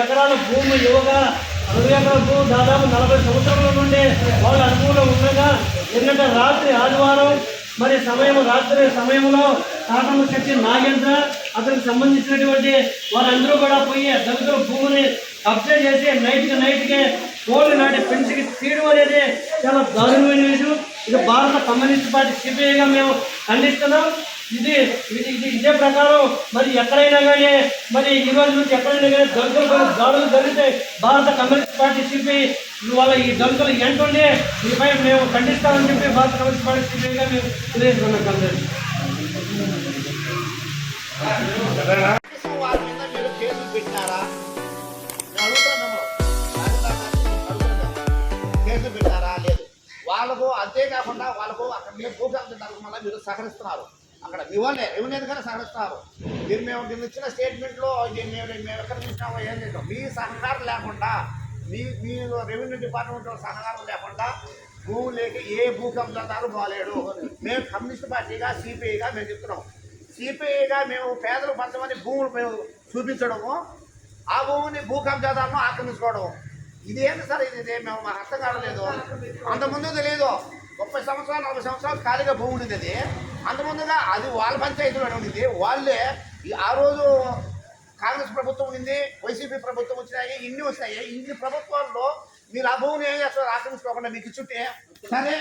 ఎకరాల భూమి యువగా అరవై ఎకరాల భూమి దాదాపు నలభై సంవత్సరాల నుండి వాళ్ళ అనుభవంలో ఉండగా నిన్నట రాత్రి ఆదివారం మరి సమయం రాత్రి సమయంలో తాటమ్మ శక్తి నాగేంద్ర అతనికి సంబంధించినటువంటి వారందరూ కూడా పోయి దళితుల భూమిని కబ్జా చేసి నైట్కి నైట్కి కోళ్ళు నాటి పెంచికి తీయడం అనేది చాలా దారుణమైన విషయం. ఇది భారత కమ్యూనిస్ట్ పార్టీ సిపిఐగా మేము ఖండిస్తున్నాం. ఇది ఇది ఇది ఇదే ప్రకారం మరి ఎక్కడైనా కానీ మరి ఈ రోజు నుంచి ఎక్కడైనా కానీ దళితులు పైన దాడులు జరిగితే భారత కమ్యూనిస్ట్ పార్టీ సిపిఐ వాళ్ళ ఈ దళితులు ఏంటంటే దీనిపై మేము ఖండిస్తామని చెప్పి భారత కమ్యూనిస్ట్ పార్టీ సిపిఐగా మేము తెలియజేస్తున్నాం కాంగ్రెస్ వాళ్ళకు అంతేకాకుండా వాళ్ళకు అక్కడ మీరు భూకబ్జాదారులకు మళ్ళీ మీరు సహకరిస్తున్నారు. అక్కడ ఇవ్వలే ఇవ్వలేదు కానీ సహకరిస్తారు. దీన్ని మేము దీన్ని ఇచ్చిన స్టేట్మెంట్లో దీన్ని మేము మేము ఎక్కడ చూసినామో ఏం చేసాం మీ సహకారం లేకుండా మీ మీ రెవెన్యూ డిపార్ట్మెంట్ సహకారం లేకుండా భూములేకి ఏ భూ కబ్జాదారు బాలేడు మేము కమ్యూనిస్ట్ పార్టీగా సిపిఐగా మేము చెప్తున్నాం. సిపిఐగా మేము పేదలు పంచమని భూములు మేము చూపించడము ఆ భూమిని భూ ఆక్రమించుకోవడం ఇది ఏంటి సార్ ఇది? ఇది మేము మాకు అర్థం కావట్లేదు. అంతకుముందు తెలియదు. ముప్పై సంవత్సరాలు నలభై సంవత్సరాలు ఖాళీగా భూమి ఉండేది. అది అంతకుముందుగా అది వాళ్ళ పంచాయతీలో ఉండేది. వాళ్ళే ఆ రోజు కాంగ్రెస్ ప్రభుత్వం ఉంది వైసీపీ ప్రభుత్వం వచ్చినాయి ఇన్ని వచ్చినాయి ఇన్ని ప్రభుత్వాల్లో మీరు ఆ భూమిని ఏం చేస్తారు ఆక్రమించుకోకుండా మీకు చుట్టే సరే.